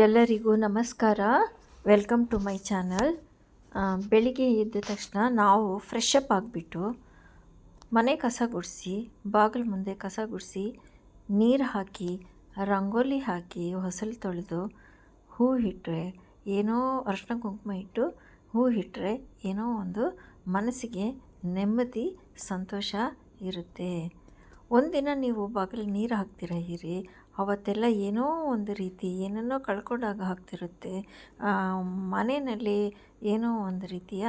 ಎಲ್ಲರಿಗೂ ನಮಸ್ಕಾರ. Welcome to my channel ಬೆಳಿಗ್ಗೆ ಎದ್ದ ತಕ್ಷಣ ನಾವು ಫ್ರೆಶ್ ಅಪ್ ಆಗಿಬಿಟ್ಟು ಮನೆ ಕಸ ಗುಡಿಸಿ, ಬಾಗಿಲು ಮುಂದೆ ಕಸ ಗುಡಿಸಿ, ನೀರು ಹಾಕಿ, ರಂಗೋಲಿ ಹಾಕಿ, ಹೊಸಲು ತೊಳೆದು ಹೂ ಇಟ್ಟರೆ ಏನೋ ಅರ್ಶಿನ ಕುಂಕುಮ ಇಟ್ಟು ಹೂ ಇಟ್ಟರೆ ಏನೋ ಒಂದು ಮನಸ್ಸಿಗೆ ನೆಮ್ಮದಿ, ಸಂತೋಷ ಇರುತ್ತೆ. ಒಂದಿನ ನೀವು ಬಾಗಿಲು ನೀರು ಹಾಕ್ತೀರ ಹಿರಿ ಅವತ್ತೆಲ್ಲ ಏನೋ ಒಂದು ರೀತಿ ಏನನ್ನೋ ಕಳ್ಕೊಂಡಾಗ ಆಗ್ತಿರುತ್ತೆ. ಮನೆಯಲ್ಲಿ ಏನೋ ಒಂದು ರೀತಿಯ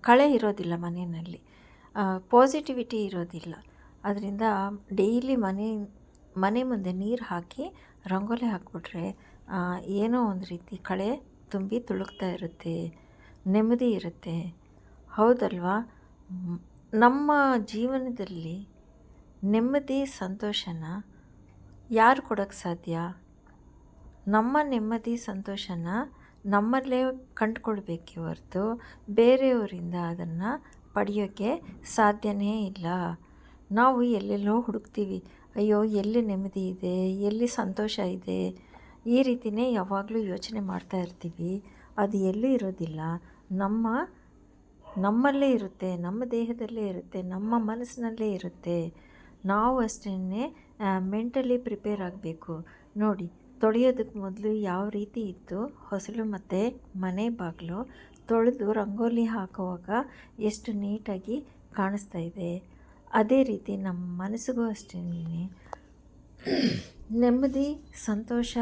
ಕಳೆ ಇರೋದಿಲ್ಲ ಮನೆಯಲ್ಲಿ. ಪಾಸಿಟಿವಿಟಿ ಇರೋದಿಲ್ಲ. ಅದರಿಂದ ಡೈಲಿ ಮನೆ ಮನೆ ಮುಂದೆ ನೀರು ಹಾಕಿ ರಂಗೋಲಿ ಹಾಕಿಬಿಟ್ರೆ ಏನೋ ಒಂದು ರೀತಿ ಕಳೆ ತುಂಬಿ ತುಳುಕ್ತಾ ಇರುತ್ತೆ. ನೆಮ್ಮದಿ ಇರುತ್ತೆ. ಹೌದಲ್ವಾ? ನಮ್ಮ ಜೀವನದಲ್ಲಿ ನೆಮ್ಮದಿ, ಸಂತೋಷನ ಯಾರು ಕೊಡೋಕ್ಕೆ ಸಾಧ್ಯ? ನಮ್ಮ ನೆಮ್ಮದಿ, ಸಂತೋಷನ ನಮ್ಮಲ್ಲೇ ಕಂಡುಕೊಳ್ಬೇಕೆ ಹೊರತು ಬೇರೆಯವರಿಂದ ಅದನ್ನು ಪಡೆಯೋಕ್ಕೆ ಸಾಧ್ಯನೇ ಇಲ್ಲ. ನಾವು ಎಲ್ಲೆಲ್ಲೋ ಹುಡುಕ್ತೀವಿ. ಅಯ್ಯೋ, ಎಲ್ಲಿ ನೆಮ್ಮದಿ ಇದೆ? ಎಲ್ಲಿ ಸಂತೋಷ ಇದೆ? ಈ ರೀತಿಯೇ ಯಾವಾಗಲೂ ಯೋಚನೆ ಮಾಡ್ತಾ ಇರ್ತೀವಿ. ಅದು ಎಲ್ಲೂ ಇರೋದಿಲ್ಲ. ನಮ್ಮ, ನಮ್ಮಲ್ಲೇ ಇರುತ್ತೆ. ನಮ್ಮ ದೇಹದಲ್ಲೇ ಇರುತ್ತೆ. ನಮ್ಮ ಮನಸ್ಸಿನಲ್ಲೇ ಇರುತ್ತೆ. ನಾವು ಅಷ್ಟೇ ಮೆಂಟಲಿ ಪ್ರಿಪೇರ್ ಆಗಬೇಕು. ನೋಡಿ ತೊಳೆಯೋದಕ್ಕೆ ಮೊದಲು ಯಾವ ರೀತಿ ಇತ್ತು? ಹೊಸಲು ಮತ್ತು ಮನೆ ಬಾಗಿಲು ತೊಳೆದು ರಂಗೋಲಿ ಹಾಕುವಾಗ ಎಷ್ಟು ನೀಟಾಗಿ ಕಾಣಿಸ್ತಾ ಇದೆ? ಅದೇ ರೀತಿ ನಮ್ಮ ಮನಸ್ಸಿಗೂ ಅಷ್ಟೇ ನೆಮ್ಮದಿ, ಸಂತೋಷ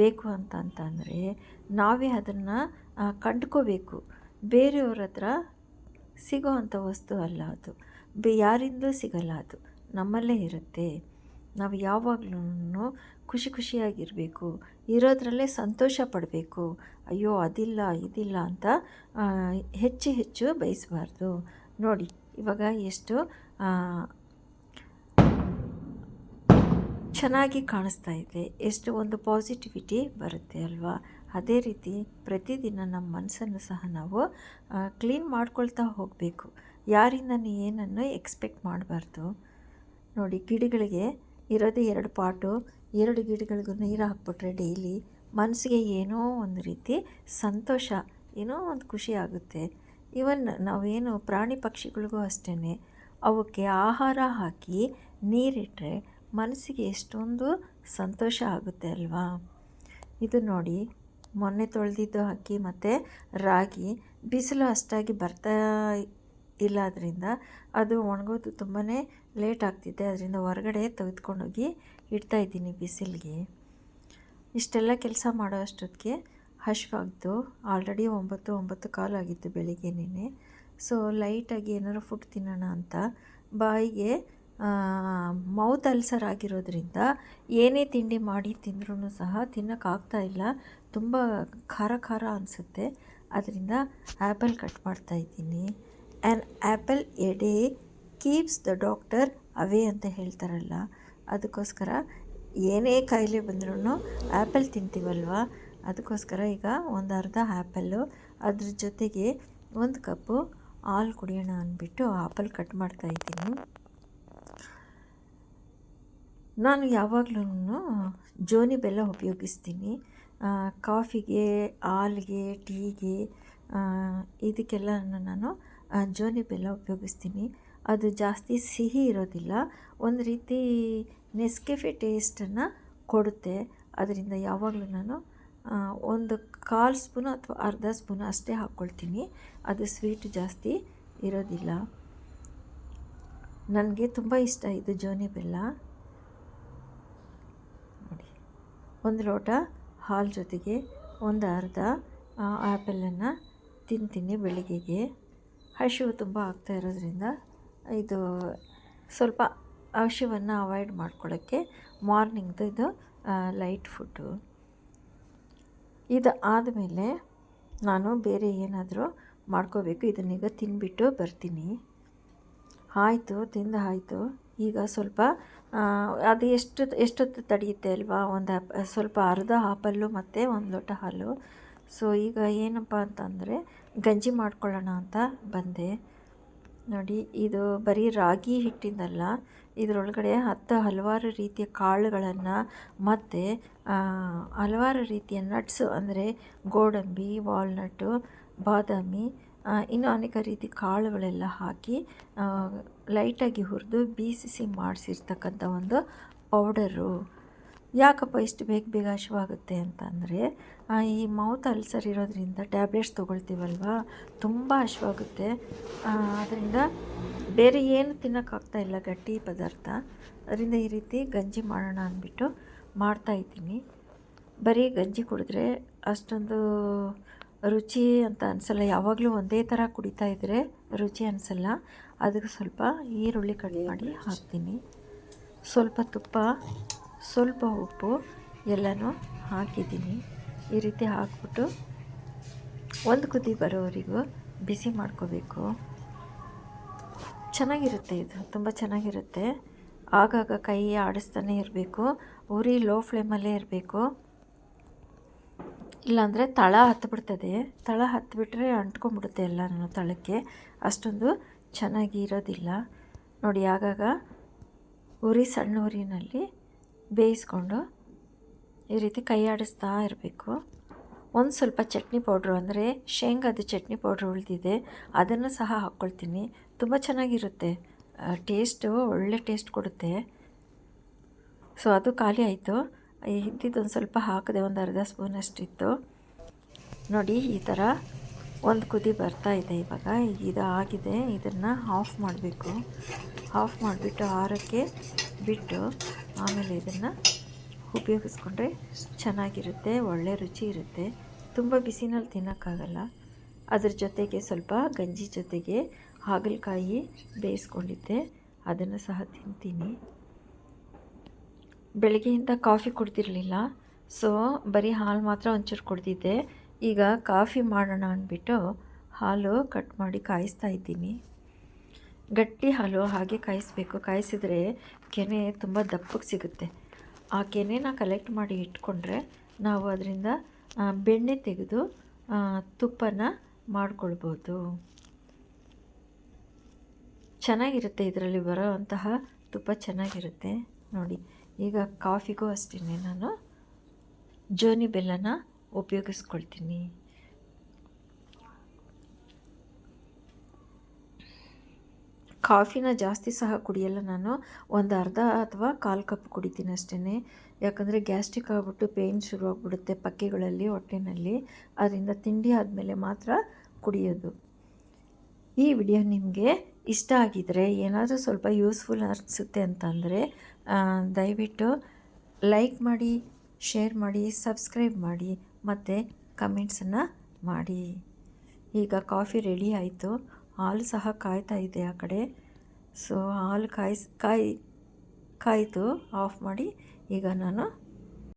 ಬೇಕು ಅಂತ ಅಂತಂದರೆ ನಾವೇ ಅದನ್ನು ಕಂಡ್ಕೋಬೇಕು. ಬೇರೆಯವ್ರ ಹತ್ರ ಸಿಗೋ ಅಂಥ ವಸ್ತು ಅಲ್ಲ ಅದು. ಬೇ, ಯಾರಿಂದಲೂ ಸಿಗಲ್ಲ ಅದು. ನಮ್ಮಲ್ಲೇ ಇರುತ್ತೆ. ನಾವು ಯಾವಾಗಲೂ ಖುಷಿ ಖುಷಿಯಾಗಿರಬೇಕು. ಇರೋದರಲ್ಲೇ ಸಂತೋಷ ಪಡಬೇಕು. ಅಯ್ಯೋ, ಅದಿಲ್ಲ, ಇದಿಲ್ಲ ಅಂತ ಹೆಚ್ಚು ಹೆಚ್ಚು ಬಯಸಬಾರ್ದು. ನೋಡಿ, ಇವಾಗ ಎಷ್ಟು ಚೆನ್ನಾಗಿ ಕಾಣಿಸ್ತಾ ಇದೆ. ಎಷ್ಟು ಒಂದು ಪಾಸಿಟಿವಿಟಿ ಬರುತ್ತೆ ಅಲ್ವಾ? ಅದೇ ರೀತಿ ಪ್ರತಿದಿನ ನಮ್ಮ ಮನಸ್ಸನ್ನು ಸಹ ನಾವು ಕ್ಲೀನ್ ಮಾಡ್ಕೊಳ್ತಾ ಹೋಗಬೇಕು. ಯಾರಿಂದ ಏನನ್ನು ಎಕ್ಸ್ಪೆಕ್ಟ್ ಮಾಡಬಾರ್ದು. ನೋಡಿ ಗಿಡಗಳಿಗೆ ಇರೋದೇ ಎರಡು ಪಾಟು, ಎರಡು ಗಿಡಗಳಿಗೂ ನೀರು ಹಾಕ್ಬಿಟ್ರೆ ಡೈಲಿ ಮನಸ್ಸಿಗೆ ಏನೋ ಒಂದು ರೀತಿ ಸಂತೋಷ, ಏನೋ ಒಂದು ಖುಷಿ ಆಗುತ್ತೆ. ಇವನ್ ನಾವೇನು ಪ್ರಾಣಿ ಪಕ್ಷಿಗಳಿಗೂ ಅಷ್ಟೇ ಅವಕ್ಕೆ ಆಹಾರ ಹಾಕಿ ನೀರಿಟ್ಟರೆ ಮನಸ್ಸಿಗೆ ಎಷ್ಟೊಂದು ಸಂತೋಷ ಆಗುತ್ತೆ ಅಲ್ವಾ? ಇದು ನೋಡಿ, ಮೊನ್ನೆ ತೊಳೆದಿದ್ದು ಅಕ್ಕಿ ಮತ್ತು ರಾಗಿ, ಬಿಸಿಲು ಅಷ್ಟಾಗಿ ಬರ್ತಾ ಇಲ್ಲದ್ರಿಂದ ಅದು ಒಣಗೋದು ತುಂಬಾ ಲೇಟ್ ಆಗ್ತಿದೆ. ಅದರಿಂದ ಹೊರಗಡೆ ತೆಗೆದುಕೊಂಡೋಗಿ ಇಡ್ತಾಯಿದ್ದೀನಿ ಬಿಸಿಲಿಗೆ. ಇಷ್ಟೆಲ್ಲ ಕೆಲಸ ಮಾಡೋ ಅಷ್ಟೊತ್ತಿಗೆ ಹಶ್ವಾಗ್ದು ಆಲ್ರೆಡಿ ಒಂಬತ್ತು ಒಂಬತ್ತು ಕಾಲು ಆಗಿತ್ತು ಬೆಳಿಗ್ಗೆನೇ ಸೊ, ಲೈಟಾಗಿ ಏನಾರು ಫುಡ್ ತಿನ್ನೋಣ ಅಂತ. ಬಾಯಿಗೆ ಮೌತ್ ಅಲ್ಸರ್ ಆಗಿರೋದ್ರಿಂದ ಏನೇ ತಿಂಡಿ ಮಾಡಿ ತಿಂದ್ರೂ ಸಹ ತಿನ್ನೋಕ್ಕಾಗ್ತಾ ಇಲ್ಲ. ತುಂಬ ಖಾರ ಖಾರ ಅನಿಸುತ್ತೆ. ಅದರಿಂದ ಆ್ಯಪಲ್ ಕಟ್ ಮಾಡ್ತಾಯಿದ್ದೀನಿ an apple a day keeps the doctor away ಅಂತ ಹೇಳ್ತಾರಲ್ಲ. ಅದಕ್ಕೋಸ್ಕರ ಏನೇ ಕಾಯಿಲೆ ಬಂದ್ರೂ ಆ್ಯಪಲ್ ತಿಂತೀವಲ್ವ? ಅದಕ್ಕೋಸ್ಕರ ಈಗ ಒಂದು ಅರ್ಧ ಆ್ಯಪಲ್ಲು ಅದ್ರ ಜೊತೆಗೆ ಒಂದು ಕಪ್ಪು ಹಾಲು ಕುಡಿಯೋಣ ಅಂದ್ಬಿಟ್ಟು ಆ್ಯಪಲ್ ಕಟ್ ಮಾಡ್ತಾ ಇದ್ದೀನಿ. ನಾನು ಯಾವಾಗಲೂ ಜೋನಿ ಬೆಲ್ಲ ಉಪಯೋಗಿಸ್ತೀನಿ. ಕಾಫಿಗೆ, ಹಾಲಿಗೆ, ಟೀಗೆ ಇದಕ್ಕೆಲ್ಲ ನಾನು ಜೋನಿ ಬೆಲ್ಲ ಉಪಯೋಗಿಸ್ತೀನಿ. ಅದು ಜಾಸ್ತಿ ಸಿಹಿ ಇರೋದಿಲ್ಲ. ಒಂದು ರೀತಿ ನೆಸ್ಕೆಫೆ ಟೇಸ್ಟನ್ನು ಕೊಡುತ್ತೆ. ಅದರಿಂದ ಯಾವಾಗಲೂ ನಾನು ಒಂದು ಕಾಲು ಸ್ಪೂನು ಅಥವಾ ಅರ್ಧ ಸ್ಪೂನು ಅಷ್ಟೇ ಹಾಕ್ಕೊಳ್ತೀನಿ ಅದು ಸ್ವೀಟ್ ಜಾಸ್ತಿ ಇರೋದಿಲ್ಲ. ನನಗೆ ತುಂಬ ಇಷ್ಟ ಇದು ಜೋನಿ ಬೆಲ್ಲ ನೋಡಿ. ಒಂದು ಲೋಟ ಹಾಲು ಜೊತೆಗೆ ಒಂದು ಅರ್ಧ ಆ್ಯಪಲನ್ನು ತಿಂತೀನಿ ಬೆಳಿಗ್ಗೆಗೆ. ಹಸಿವು ತುಂಬ ಆಗ್ತಾ ಇರೋದ್ರಿಂದ ಇದು ಸ್ವಲ್ಪ ಹಸಿವನ್ನು ಅವಾಯ್ಡ್ ಮಾಡ್ಕೊಳ್ಳೋಕ್ಕೆ ಮಾರ್ನಿಂಗ್ದು ಇದು ಲೈಟ್ ಫುಡ್ಡು ಇದು ಆದಮೇಲೆ ನಾನು ಬೇರೆ ಏನಾದರೂ ಮಾಡ್ಕೋಬೇಕು. ಇದನ್ನೀಗ ತಿನ್ಬಿಟ್ಟು ಬರ್ತೀನಿ. ಆಯಿತು, ತಿಂದು ಆಯಿತು. ಈಗ ಸ್ವಲ್ಪ ಅದು ಎಷ್ಟು, ಎಷ್ಟೊತ್ತು ತಡೆಯುತ್ತೆ ಅಲ್ವಾ? ಒಂದು ಸ್ವಲ್ಪ ಅರ್ಧ ಆಪಲ್ಲು ಮತ್ತು ಒಂದು ಲೋಟ ಹಾಲು. ಸೊ ಈಗ ಏನಪ್ಪ ಅಂತಂದರೆ ಗಂಜಿ ಮಾಡ್ಕೊಳ್ಳೋಣ ಅಂತ ಬಂದೆ. ನೋಡಿ, ಇದು ಬರೀ ರಾಗಿ ಹಿಟ್ಟಿಂದಲ್ಲ, ಇದರೊಳಗಡೆ ಹತ್ತು ಹಲವಾರು ರೀತಿಯ ಕಾಳುಗಳನ್ನು ಮತ್ತು ಹಲವಾರು ರೀತಿಯ ನಟ್ಸು ಅಂದರೆ ಗೋಡಂಬಿ ವಾಲ್ನಟ್ಟು ಬಾದಾಮಿ ಇನ್ನೂ ಅನೇಕ ರೀತಿ ಕಾಳುಗಳೆಲ್ಲ ಹಾಕಿ ಲೈಟಾಗಿ ಹುರಿದು ಬೀಸಿಸಿ ಮಾಡಿಸಿರ್ತಕ್ಕಂಥ ಒಂದು ಪೌಡರು ಯಾಕಪ್ಪ ಇಷ್ಟು ಬೇಗ ಬೇಗ ಹಸಿವಾಗುತ್ತೆ ಅಂತ ಅಂದರೆ ಈ ಮೌತ್ ಅಲ್ಸರ್ ಇರೋದ್ರಿಂದ ಟ್ಯಾಬ್ಲೆಟ್ಸ್ ತೊಗೊಳ್ತೀವಲ್ವ? ತುಂಬ ಹಸಿವಾಗುತ್ತೆ ಅದರಿಂದ ಬೇರೆ ಏನು ತಿನ್ನೋಕ್ಕಾಗ್ತಾ ಇಲ್ಲ ಗಟ್ಟಿ ಪದಾರ್ಥ. ಅದರಿಂದ ಈ ರೀತಿ ಗಂಜಿ ಮಾಡೋಣ ಅಂದ್ಬಿಟ್ಟು ಮಾಡ್ತಾಯಿದ್ದೀನಿ ಬರೀ ಗಂಜಿ ಕುಡಿದ್ರೆ ಅಷ್ಟೊಂದು ರುಚಿ ಅಂತ ಅನಿಸಲ್ಲ. ಯಾವಾಗಲೂ ಒಂದೇ ಥರ ಕುಡಿತಾ ಇದ್ದರೆ ರುಚಿ ಅನಿಸಲ್ಲ. ಅದಕ್ಕೆ ಸ್ವಲ್ಪ ಈರುಳ್ಳಿ ಕಟ್ ಮಾಡಿ ಹಾಕ್ತೀನಿ. ಸ್ವಲ್ಪ ತುಪ್ಪ ಸ್ವಲ್ಪ ಉಪ್ಪು ಎಲ್ಲನೂ ಹಾಕಿದ್ದೀನಿ. ಈ ರೀತಿ ಹಾಕ್ಬಿಟ್ಟು ಒಂದು ಕುದಿ ಬರೋವರೆಗೂ ಬಿಸಿ ಮಾಡ್ಕೋಬೇಕು. ಚೆನ್ನಾಗಿರುತ್ತೆ ಇದು, ತುಂಬ ಚೆನ್ನಾಗಿರುತ್ತೆ. ಆಗಾಗ ಕೈ ಆಡಿಸ್ತಾನೆ ಇರಬೇಕು. ಉರಿ ಲೋ ಫ್ಲೇಮಲ್ಲೇ ಇರಬೇಕು. ಇಲ್ಲಾಂದರೆ ತಳ ಹತ್ತಿಬಿಡ್ತದೆ ತಳ ಹತ್ತಿಬಿಟ್ರೆ ಅಂಟ್ಕೊಂಡ್ಬಿಡುತ್ತೆ ಎಲ್ಲನೂ ತಳಕ್ಕೆ. ಅಷ್ಟೊಂದು ಚೆನ್ನಾಗಿ ಇರೋದಿಲ್ಲ ನೋಡಿ, ಆಗಾಗ ಉರಿ ಸಣ್ಣ ಉರಿನಲ್ಲಿ ಬೇಯಿಸ್ಕೊಂಡು ಈ ರೀತಿ ಕೈ ಆಡಿಸ್ತಾ ಇರಬೇಕು. ಒಂದು ಸ್ವಲ್ಪ ಚಟ್ನಿ ಪೌಡ್ರು ಅಂದರೆ ಶೇಂಗಾದ ಚಟ್ನಿ ಪೌಡ್ರು ಉಳಿದಿದೆ, ಅದನ್ನು ಸಹ ಹಾಕ್ಕೊಳ್ತೀನಿ. ತುಂಬ ಚೆನ್ನಾಗಿರುತ್ತೆ. ಟೇಸ್ಟು, ಒಳ್ಳೆ ಟೇಸ್ಟ್ ಕೊಡುತ್ತೆ. ಸೊ, ಅದು ಖಾಲಿ ಆಯಿತು. ಇದ್ದಿದ್ದು ಒಂದು ಸ್ವಲ್ಪ ಹಾಕಿದೆ ಒಂದು ಅರ್ಧ ಸ್ಪೂನ್ ಅಷ್ಟಿತ್ತು. ನೋಡಿ, ಈ ಥರ ಒಂದು ಕುದಿ ಬರ್ತಾ ಇದೆ ಇವಾಗ. ಇದು ಆಗಿದೆ ಇದನ್ನು ಆಫ್ ಮಾಡಬೇಕು. ಆಫ್ ಮಾಡಿಬಿಟ್ಟು ಆರಕ್ಕೆ ಬಿಟ್ಟು ಆಮೇಲೆ ಇದನ್ನು ಉಪಯೋಗಿಸ್ಕೊಂಡ್ರೆ ಚೆನ್ನಾಗಿರುತ್ತೆ, ಒಳ್ಳೆ ರುಚಿ ಇರುತ್ತೆ. ತುಂಬ ಬಿಸಿನಲ್ಲಿ ತಿನ್ನೋಕ್ಕಾಗಲ್ಲ. ಅದ್ರ ಜೊತೆಗೆ ಸ್ವಲ್ಪ ಗಂಜಿ ಜೊತೆಗೆ ಹಾಗಲಕಾಯಿ ಬೇಯಿಸ್ಕೊಂಡಿದ್ದೆ. ಅದನ್ನು ಸಹ ತಿಂತೀನಿ. ಬೆಳಗ್ಗೆಯಿಂದ ಕಾಫಿ ಕುಡ್ದಿರಲಿಲ್ಲ. ಸೊ ಬರೀ ಹಾಲು ಮಾತ್ರ ಒಂಚೂರು ಕುಡ್ದಿದ್ದೆ. ಈಗ ಕಾಫಿ ಮಾಡೋಣ ಅಂದ್ಬಿಟ್ಟು ಹಾಲು ಕಟ್ ಮಾಡಿ ಕಾಯಿಸ್ತಾ ಇದ್ದೀನಿ. ಗಟ್ಟಿ ಹಾಲು ಹಾಗೆ ಕಾಯಿಸ್ಬೇಕು. ಕಾಯಿಸಿದರೆ ಕೆನೆ ತುಂಬ ದಪ್ಪಕ್ಕೆ ಸಿಗುತ್ತೆ. ಆ ಕೆನೆನ ಕಲೆಕ್ಟ್ ಮಾಡಿ ಇಟ್ಕೊಂಡ್ರೆ ನಾವು ಅದರಿಂದ ಬೆಣ್ಣೆ ತೆಗೆದು ತುಪ್ಪನ ಮಾಡ್ಕೊಳ್ಬೋದು. ಚೆನ್ನಾಗಿರುತ್ತೆ ಇದರಲ್ಲಿ ಬರೋ ಅಂತಹ ತುಪ್ಪ ಚೆನ್ನಾಗಿರುತ್ತೆ. ನೋಡಿ, ಈಗ ಕಾಫಿಗೂ ಅಷ್ಟೇ ನಾನು ಜೋನಿ ಬೆಲ್ಲನ ಉಪಯೋಗಿಸ್ಕೊಳ್ತೀನಿ. ಕಾಫಿನ ಜಾಸ್ತಿ ಸಹ ಕುಡಿಯಲ್ಲ ನಾನು. ಒಂದು ಅರ್ಧ ಅಥವಾ ಕಾಲು ಕಪ್ ಕುಡಿತೀನಿ ಅಷ್ಟೇ ಯಾಕಂದರೆ ಗ್ಯಾಸ್ಟ್ರಿಕ್ ಆಗಿಬಿಟ್ಟು ಪೇಯ್ನ್ ಶುರುವಾಗ್ಬಿಡುತ್ತೆ ಪಕ್ಕೆಗಳಲ್ಲಿ, ಹೊಟ್ಟೆನಲ್ಲಿ. ಅದರಿಂದ ತಿಂಡಿ ಆದಮೇಲೆ ಮಾತ್ರ ಕುಡಿಯೋದು. ಈ ವಿಡಿಯೋ ನಿಮಗೆ ಇಷ್ಟ ಆಗಿದರೆ, ಏನಾದರೂ ಸ್ವಲ್ಪ ಯೂಸ್ಫುಲ್ ಅನಿಸುತ್ತೆ ಅಂತಂದರೆ ದಯವಿಟ್ಟು ಲೈಕ್ ಮಾಡಿ, ಶೇರ್ ಮಾಡಿ, ಸಬ್ಸ್ಕ್ರೈಬ್ ಮಾಡಿ, ಮತ್ತು ಕಮೆಂಟ್ಸನ್ನು ಮಾಡಿ. ಈಗ ಕಾಫಿ ರೆಡಿ ಆಯಿತು. ಹಾಲು ಸಹ ಕಾಯ್ತಾ ಇದೆ ಆ ಕಡೆ. ಸೊ ಹಾಲು ಕಾಯಿಸ್, ಕಾಯಿ ಕಾಯಿತು ಆಫ್ ಮಾಡಿ ಈಗ ನಾನು